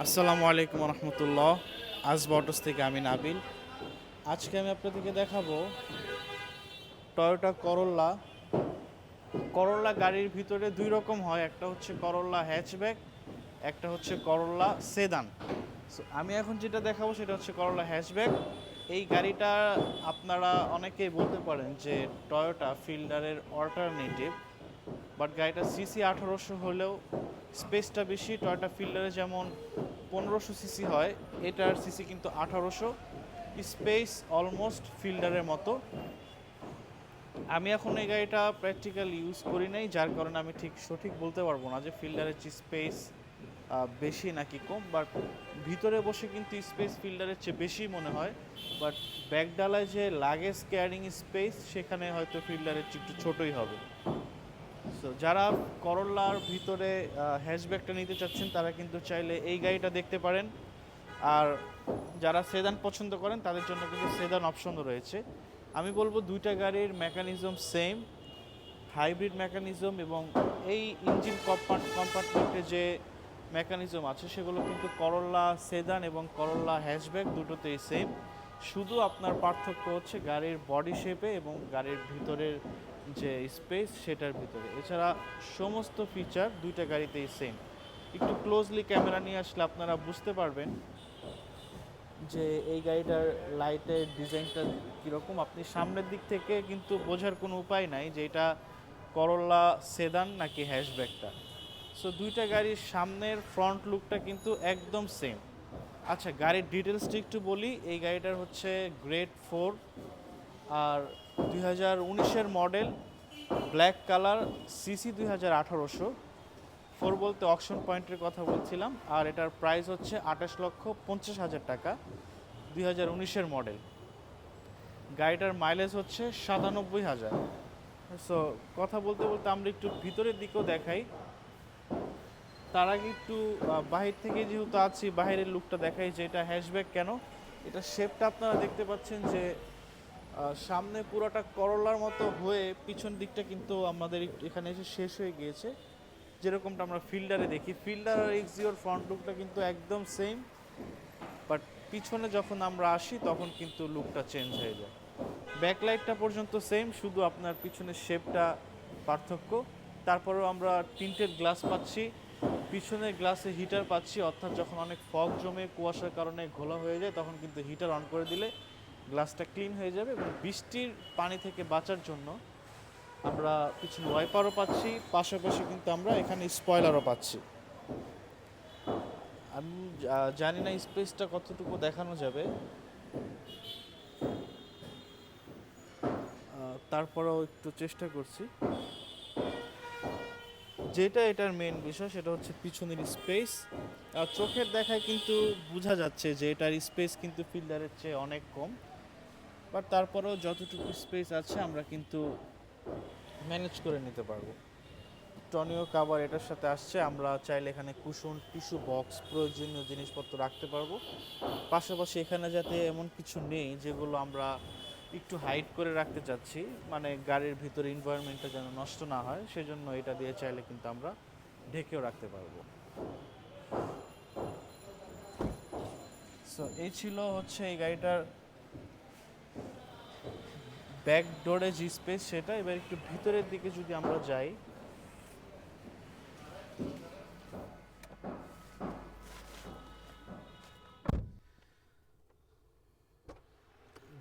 আসসালামু আলাইকুম রহমতুল্লাহ আজ বটস থেকে আমি নাবিল। আজকে আমি আপনাদেরকে দেখাবো টয়োটা করোলা। করোলা গাড়ির ভিতরে দুই রকম হয় একটা হচ্ছে করোলা হ্যাচব্যাক একটা হচ্ছে করোলা সেদান So, আমি এখন যেটা দেখাবো সেটা হচ্ছে করোলা হ্যাচব্যাক এই গাড়িটা আপনারা অনেকেই বলতে পারেন যে টয়োটা ফিল্ডারের অল্টারনেটিভ বাট গাড়িটা সিসি আঠারোশো হলেও স্পেসটা বেশি, টয়টা ফিল্ডারে যেমন পনেরোশো সিসি হয়, এটার সিসি কিন্তু আঠারোশো। স্পেস অলমোস্ট ফিল্ডারের মতো। আমি এখন এই গাড়িটা প্র্যাকটিক্যাল ইউজ করি নাই, যার কারণে আমি ঠিক সঠিক বলতে পারব না যে ফিল্ডারের চেয়ে স্পেস বেশি নাকি কম, বাট ভিতরে বসে কিন্তু স্পেস ফিল্ডারের চেয়ে বেশি মনে হয়। বাট ব্যাকডালায় যে লাগেজ ক্যারিং স্পেস, সেখানে হয়তো ফিল্ডারের চেয়ে একটু ছোটোই হবে। সো যারা করল্লার ভিতরে হ্যাশব্যাকটা নিতে চাচ্ছেন, তারা কিন্তু চাইলে এই গাড়িটা দেখতে পারেন। আর যারা সেদান পছন্দ করেন, তাদের জন্য কিন্তু সেদান অপশনও রয়েছে। আমি বলব দুইটা গাড়ির মেকানিজম সেম হাইব্রিড মেকানিজম এবং এই ইঞ্জিন কম্পার্টমেন্টে যে মেকানিজম আছে, সেগুলো কিন্তু করল্লা সেদান এবং করল্লা হ্যাশব্যাক দুটোতেই সেম শুধু আপনার পার্থক্য হচ্ছে গাড়ির বডি শেপে এবং গাড়ির ভিতরের যে স্পেস সেটার ভিতরে। এছাড়া সমস্ত ফিচার দুইটা গাড়িতেই সেম একটু ক্লোজলি ক্যামেরা নিয়ে আসলে আপনারা বুঝতে পারবেন যে এই গাড়িটার লাইটের ডিজাইনটা কীরকম। আপনি সামনের দিক থেকে কিন্তু বোঝার কোনো উপায় নাই যে এটা করল্লা সেদান নাকি হ্যাশব্যাকটা সো দুইটা গাড়ির সামনের ফ্রন্ট লুকটা কিন্তু একদম সেম আচ্ছা গাড়ির ডিটেলসটি একটু বলি। এই গাড়িটার হচ্ছে গ্রেড ফোর আর দুই হাজার উনিশের মডেল ব্ল্যাক কালার সিসি দুই হাজার আঠারোশো। ফোর বলতে অকশন পয়েন্টের কথা বলছিলাম, আর এটার প্রাইস হচ্ছে আঠাশ লক্ষ পঞ্চাশ হাজার টাকা, দুই হাজার উনিশের মডেল। গাড়িটার মাইলেজ হচ্ছে সাতানব্বই হাজার। সো কথা বলতে বলতে আমরা একটু ভিতরের দিকেও দেখাই। তার আগে একটু বাহির থেকে যেহেতু আছি বাইরের লুকটা দেখাই যে এটা হ্যাশব্যাক কেন? এটা শেপটা আপনারা দেখতে পাচ্ছেন যে সামনে পুরোটা করলার মতো হয়ে পিছন দিকটা কিন্তু আমাদের এখানে এসে শেষ হয়ে গিয়েছে। যেরকমটা আমরা ফিল্ডারে দেখি, ফিল্ডার আর এক্সিওর ফ্রন্ট লুকটা কিন্তু একদম সেম বাট পিছনে যখন আমরা আসি তখন কিন্তু লুকটা চেঞ্জ হয়ে যায়। ব্যাকলাইটটা পর্যন্ত সেম শুধু আপনার পিছনের শেপটা পার্থক্য। তারপরেও আমরা তিনটের গ্লাস পাচ্ছি, পিছনের গ্লাসে হিটার পাচ্ছি, অর্থাৎ যখন অনেক ফগ জমে কুয়াশার কারণে ঘোলা হয়ে যায়, তখন কিন্তু হিটার অন করে দিলে গ্লাসটা ক্লিন হয়ে যাবে এবং বৃষ্টির পানি থেকে বাঁচার জন্য আমরা পিছনে ওয়াইপারও পাচ্ছি, পাশাপাশি কিন্তু আমরা এখানে স্পয়লারও পাচ্ছি। আমি জানি না স্পেসটা কতটুকু দেখানো যাবে। তারপরেও একটু চেষ্টা করছি। যেটা এটার মেন বিষয় সেটা হচ্ছে পিছনের স্পেস আর চোখের দেখায় কিন্তু বোঝা যাচ্ছে যে এটার স্পেস কিন্তু ফিল্ডারের চেয়ে অনেক কম। বাট তারপরেও যতটুকু স্পেস আছে, আমরা কিন্তু ম্যানেজ করে নিতে পারব। টনিও কাবার এটার সাথে আসছে, আমরা চাইলে এখানে কুশন টিস্যু বক্স প্রয়োজনীয় জিনিসপত্র রাখতে পারব। পাশাপাশি এখানে যাতে এমন কিছু নেই যেগুলো আমরা একটু হাইড করে রাখতে চাচ্ছি মানে গাড়ির ভিতরে এনভায়রনমেন্টটা যেন নষ্ট না হয়, সেজন্য এটা দিয়ে চাইলে কিন্তু আমরা ঢেকেও রাখতে পারব। সো এই ছিল হচ্ছে এই গাড়িটার ব্যাক ডোরে যে স্পেস সেটা, এবার একটু ভিতরের দিকে যদি আমরা যাই।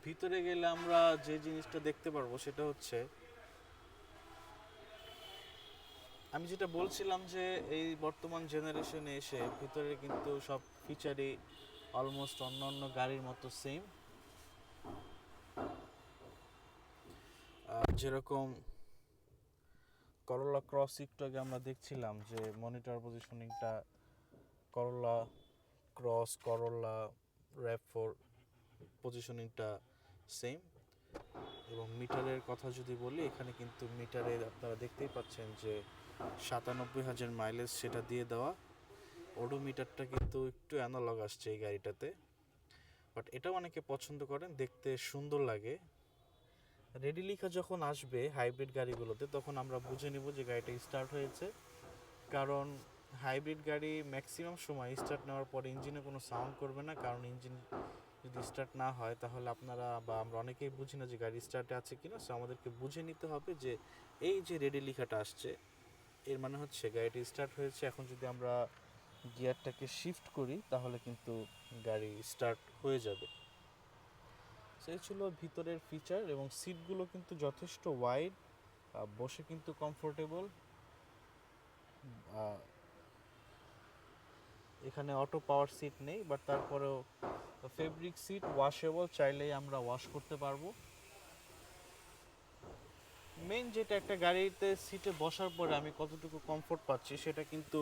ভিতরে গেলে আমরা যে জিনিসটা দেখতে পারব সেটা হচ্ছে, আমি যেটা বলছিলাম যে এই বর্তমান জেনারেশনে এসে ভিতরে কিন্তু সব ফিচারই অলমোস্ট অন্য অন্য গাড়ির মতো সেম যেরকম করলা ক্রস একটু আগে আমরা দেখছিলাম যে মনিটর পজিশনিংটা করলা ক্রস করলা র্যাপ ফোর পজিশনিংটা সেম এবং মিটারের কথা যদি বলি, এখানে কিন্তু মিটারে আপনারা দেখতেই পাচ্ছেন যে সাতানব্বই হাজার মাইলেজ সেটা দিয়ে দেওয়া। ওডোমিটারটা কিন্তু একটু অ্যানালগ আসছে এই গাড়িটাতে। বাট এটাও অনেকে পছন্দ করেন, দেখতে সুন্দর লাগে। রেডি লেখা যখন আসবে হাইব্রিড গাড়িগুলোতে, তখন আমরা বুঝে নিব যে গাড়িটা স্টার্ট হয়েছে। কারণ হাইব্রিড গাড়ি ম্যাক্সিমাম সময় স্টার্ট নেওয়ার পর ইঞ্জিনে কোনো সাউন্ড করবে না। কারণ ইঞ্জিন যদি স্টার্ট না হয়, তাহলে আপনারা বা আমরা অনেকেই বুঝি না যে গাড়ি স্টার্টে আছে কিনা। সো আমাদেরকে বুঝে নিতে হবে যে এই যে রেডি লেখাটা আসছে, এর মানে হচ্ছে গাড়িটি স্টার্ট হয়েছে। এখন যদি আমরা গিয়ারটাকে শিফট করি, তাহলে কিন্তু গাড়ি স্টার্ট হয়ে যাবে। সেই ছিল ভিতরের ফিচার এবং সিটগুলো কিন্তু যথেষ্ট ওয়াইড বসে কিন্তু কমফোর্টেবল এখানে অটো পাওয়ার সিট নেই বাট তারপরেও ফেব্রিক সিট ওয়াশেবল চাইলেই আমরা ওয়াশ করতে পারব। মেন যেটা একটা গাড়িতে সিটে বসার পরে আমি কতটুকু কমফোর্ট পাচ্ছি সেটা কিন্তু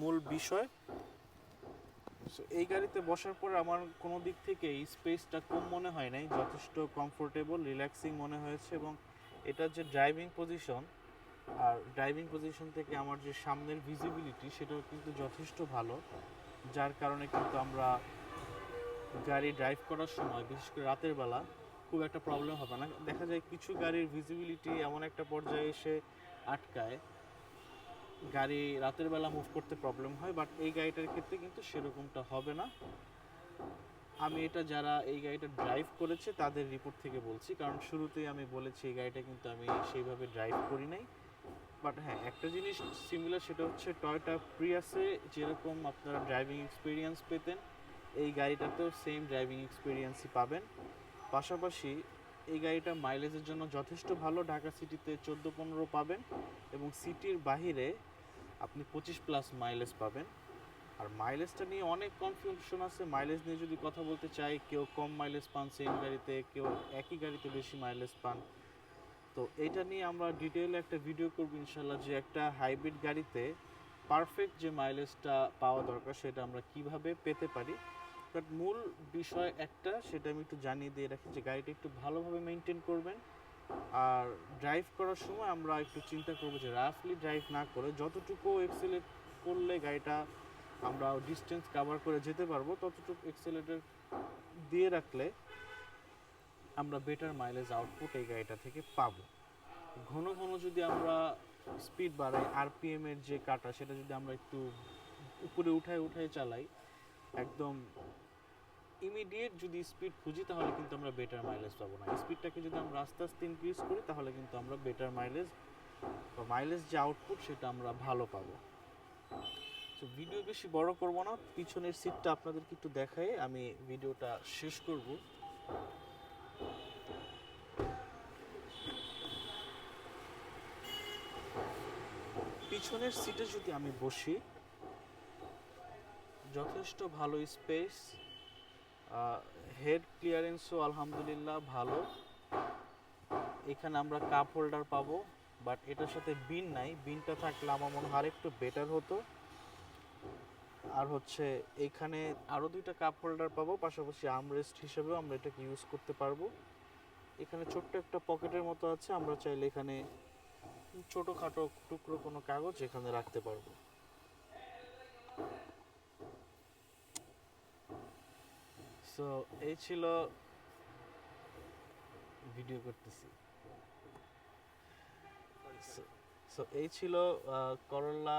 মূল বিষয়। So, এই গাড়িতে বসার পরে আমার কোনো দিক থেকে এই স্পেসটা কম মনে হয় নাই যথেষ্ট কমফোর্টেবল রিল্যাক্সিং মনে হয়েছে এবং এটার যে ড্রাইভিং পজিশন আর ড্রাইভিং পজিশন থেকে আমার যে সামনের ভিজিবিলিটি সেটাও কিন্তু যথেষ্ট ভালো। যার কারণে কিন্তু আমরা গাড়ি ড্রাইভ করার সময় বিশেষ করে রাতের বেলা খুব একটা প্রবলেম হবে না। দেখা যায় কিছু গাড়ির ভিজিবিলিটি এমন একটা পর্যায়ে এসে আটকায় গাড়ি রাতের বেলা মুভ করতে প্রবলেম হয় বাট এই গাড়িটার ক্ষেত্রে কিন্তু সেরকমটা হবে না। আমি এটা যারা এই গাড়িটা ড্রাইভ করেছে, তাদের রিপোর্ট থেকে বলছি, কারণ শুরুতেই আমি বলেছি এই গাড়িটা কিন্তু আমি সেইভাবে ড্রাইভ করি নাই। বাট হ্যাঁ একটা জিনিস সিমিলার সেটা হচ্ছে টয়টা প্রিয়াসে যেরকম আপনারা ড্রাইভিং এক্সপিরিয়েন্স পেতেন, এই গাড়িটাতেও সেম ড্রাইভিং এক্সপিরিয়েন্সই পাবেন। পাশাপাশি এই গাড়িটা মাইলেজের জন্য যথেষ্ট ভালো। ঢাকা সিটিতে চোদ্দ, পনেরো পাবেন এবং সিটির বাহিরে আপনি পঁচিশ প্লাস মাইলেজ পাবেন। আর মাইলেজটা নিয়ে অনেক কনফিউশন আছে। মাইলেজ নিয়ে যদি কথা বলতে চাই, কেউ কম মাইলেজ পান সেম গাড়িতে, কেউ একই গাড়িতে বেশি মাইলেজ পান। তো এটা নিয়ে আমরা ডিটেলে একটা ভিডিও করব ইনশাল্লাহ যে একটা হাইব্রিড গাড়িতে পারফেক্ট যে মাইলেজটা পাওয়া দরকার, সেটা আমরা কীভাবে পেতে পারি। বাট মূল বিষয় একটা, সেটা আমি একটু জানিয়ে দিয়ে রাখি যে গাড়িটা একটু ভালোভাবে মেনটেন করবেন। আর ড্রাইভ করার সময় আমরা একটু চিন্তা করব যে রাফলি ড্রাইভ না করে যতটুকু এক্সেলেট করলে গাড়িটা আমরা ডিস্টেন্স কভার করে যেতে পারব, ততটুকু এক্সেলেটার দিয়ে রাখলে আমরা বেটার মাইলেজ আউটপুট এই গাড়িটা থেকে পাবো। ঘন ঘন যদি আমরা স্পিড বাড়াই আরপিএম এর যে কাটা, সেটা যদি আমরা একটু উপরে উঠায় উঠায় চালাই, একদম ইমিডিয়েট যদি স্পিড খুঁজি, তাহলে কিন্তু আমরা বেটার মাইলেজ পাবো না। স্পিডটাকে যদি আমরা আস্তে আস্তে ইনক্রিজ করি, তাহলে কিন্তু আমরা বেটার মাইলেজ বা মাইলেজ যে আউটপুট সেটা আমরা ভালো পাবো। তো ভিডিও বেশি বড় করব না। পিছনের সিটটা আপনাদেরকে একটু দেখাই। আমি ভিডিওটা শেষ করব। পিছনের সিটে যদি আমি বসি, যথেষ্ট ভালো স্পেস হেড ক্লিয়ারেন্সও আলহামদুলিল্লাহ ভালো। এখানে আমরা কাপ হোল্ডার পাবো বাট এটার সাথে বিন নাই। বিনটা থাকলে আমার মনে হয় আরেকটু বেটার হতো। আর হচ্ছে এখানে আরও দুইটা কাপ হোল্ডার পাবো, পাশাপাশি আমরেস্ট হিসেবেও আমরা এটাকে ইউজ করতে পারব। এখানে ছোট্ট একটা পকেটের মতো আছে, আমরা চাইলে এখানে ছোটোখাটো টুকরো কোনো কাগজ এখানে রাখতে পারব। সো এই ছিল ভিডিও করতেছি। সো এই ছিল করলা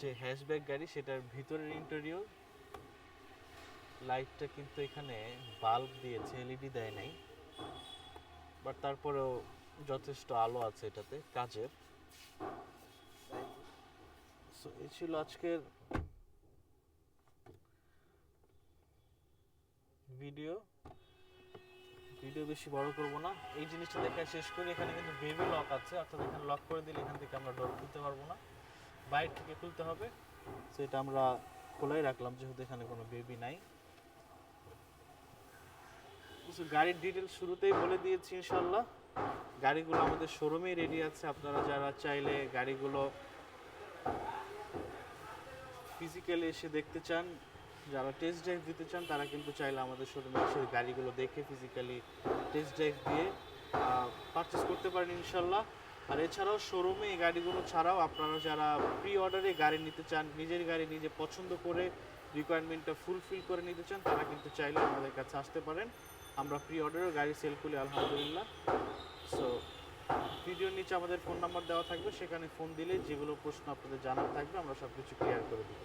যে হ্যাশব্যাক গাড়ি, সেটার ভিতরের ইন্টেরিয়র লাইটটা কিন্তু এখানে বাল্ব দিয়েছে এলইডি দেয় নাই। বাট তারপরেও যথেষ্ট আলো আছে এটাতে, কাজের। সো এই ছিল আজকের ভিডিও ভিডিও বেশি বড় করব না। এই জিনিসটা দেখা শেষ করি। এখানে কিন্তু বেবি লক আছে। অর্থাৎ এখানে লক করে দিলে এখান থেকে আমরা ডোর খুলতে পারব না। বাইরে থেকে খুলতে হবে। সেটা আমরা খোলাই রাখলাম, যেহেতু এখানে কোনো বেবি নাই। কিছু গাড়ির ডিটেল শুরুতেই বলে দিয়েছি, ইনশাল্লাহ। গাড়িগুলো আমাদের শোরুমেই রেডি আছে। আপনারা যারা চাইলে গাড়িগুলো ফিজিক্যালি এসে দেখতে চান যারা টেস্ট ড্রাইভ দিতে চান, তারা কিন্তু চাইলে আমাদের শোরুমে এসে গাড়িগুলো দেখে ফিজিক্যালি টেস্ট ড্রাইভ দিয়ে পারচেস করতে পারেন ইনশাল্লাহ। আর এছাড়াও শোরুমে এই গাড়িগুলো ছাড়াও আপনারা যারা প্রি অর্ডারে গাড়ি নিতে চান, নিজের গাড়ি নিজে পছন্দ করে রিকোয়ারমেন্টটা ফুলফিল করে নিতে চান, তারা কিন্তু চাইলে আমাদের কাছে আসতে পারেন। আমরা প্রি অর্ডারেও গাড়ি সেল করি, আলহামদুলিল্লাহ। সো ভিডিওর নিচে আমাদের ফোন নাম্বার দেওয়া থাকবে, সেখানে ফোন দিলে যেগুলো প্রশ্ন আপনাদের জানার থাকবে, আমরা সব কিছু ক্লিয়ার করে দেবো।